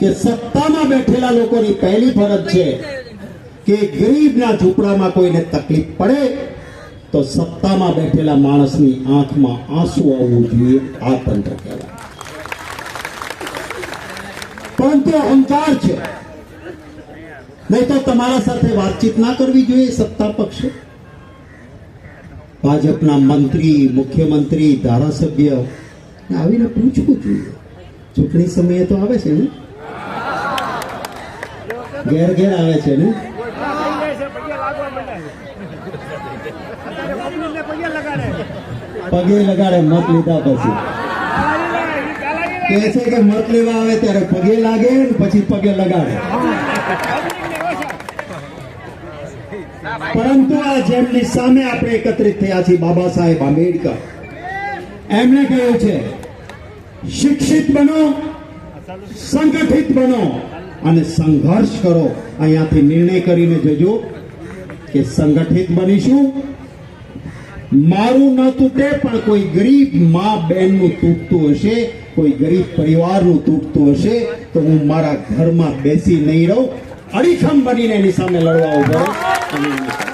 કે સત્તામાં બેઠેલા લોકોની પહેલી ફરજ છે કે ગરીબના ઝૂંપડામાં કોઈને તકલીફ પડે, તો સત્તામાં બેઠેલા માણસની આંખમાં આંસુ આવવું જોઈએ, આ તંત્ર કહેવાય. પરંતુ અહંકાર છે. નહીં તો તમારા સાથે વાતચીત ના કરવી જોઈએ સત્તા પક્ષે. ભાજપના મંત્રી, મુખ્યમંત્રી, ધારાસભ્ય, આવીને પૂછવું જોઈએ. ચૂંટણી સમયે તો આવે છે ને? ઘેર ઘેર આવે છે, ને? પગે લગાડે, મત લીધા પછી. કે છે કે મત લેવા આવે ત્યારે પગે લાગે ને પછી પગે લગાડે. પરંતુ આ જેમની સામે આપણે એકત્રિત થયા છીએ બાબા સાહેબ આંબેડકર એમણે કહ્યું છે, શિક્ષિત બનો, સંગઠિત બનો. અને સંઘર્ષ કરો. અહીંયાથી નિર્ણય કરીને જજો કે સંગઠિત બનીશું. મારું ન તૂટે પણ કોઈ ગરીબ મા બહેનનું તૂટતું હશે, કોઈ ગરીબ પરિવારનું તૂટતું હશે, તો હું મારા ઘરમાં બેસી નહીં રહું. અડીખમ બનીને એની સામે લડવા ઊભો. અને